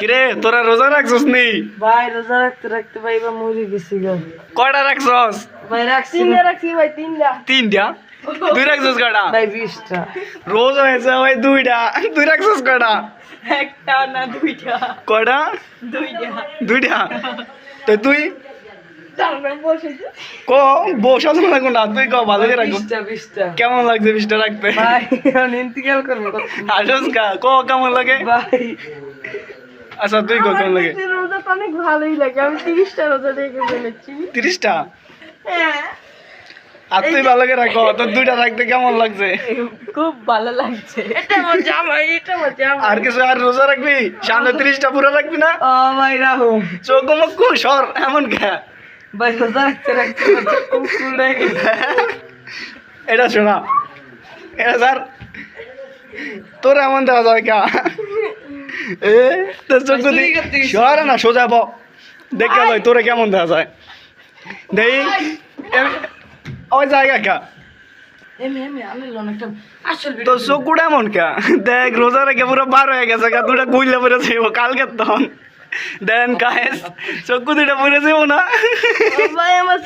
কিরে তোরা রোজা রাখছস নি? ভাই রোজা রাখতে রাখতে ভাই এবার মরে গেছি গা। কয়টা রাখছস? ভাই রাখছি তিনটা রাখছি ভাই তিনটা। তিনটা? দুই রাখছস কয়টা? ভাই বিশটা। রোজ হয়েছে ভাই দুইটা। তুই রাখছস কয়টা? একটা না দুইটা। কয়টা? দুইটা। দুইটা? তো তুই? ক বসা না কোনটা? তুই ক ভালো করে রাখো। বিশটা বিশটা। কেমন লাগছে বিষটা রাখতে? ভাই ইন্তিকাল করব। আসস কা ক কেমন লাগে? ভাই আচ্ছা তুই কেমন লাগে? রোজা তো অনেক ভালোই লাগে। আমি তিরিশটা রোজা দেখে ফেলেছি। তিরিশটা? হ্যাঁ। আর তুই ভালো করে রাখো তোর দুইটা রাখতে কেমন লাগছে? খুব ভালো লাগছে। এটা আমার জামাই এটা আমার জামাই। আর কিছু আর রোজা রাখবি? সামনে তিরিশটা পুরো রাখবি না? ও ভাই রাহু। চোখ মুখ সর এমন কে? ভাই রোজা রাখতে রাখতে এটা শোনা। এটা স্যার তোর এমন দেওয়া যায় কা? এ তোর চোখ চুরি দি করতে গেছিস। সর না সোজা ব। দেখে ভাই তোরে কেমন দেওয়া যায়। দেই ওই জায়গা কা? এমন কা? দেখ রোজা রেখে পুরো বার হয়ে গেছে কা দুটা গুইলে পরে যাইব কালকে তখন। দেন কায়েস চকু দুটা পরে যাব না। আমার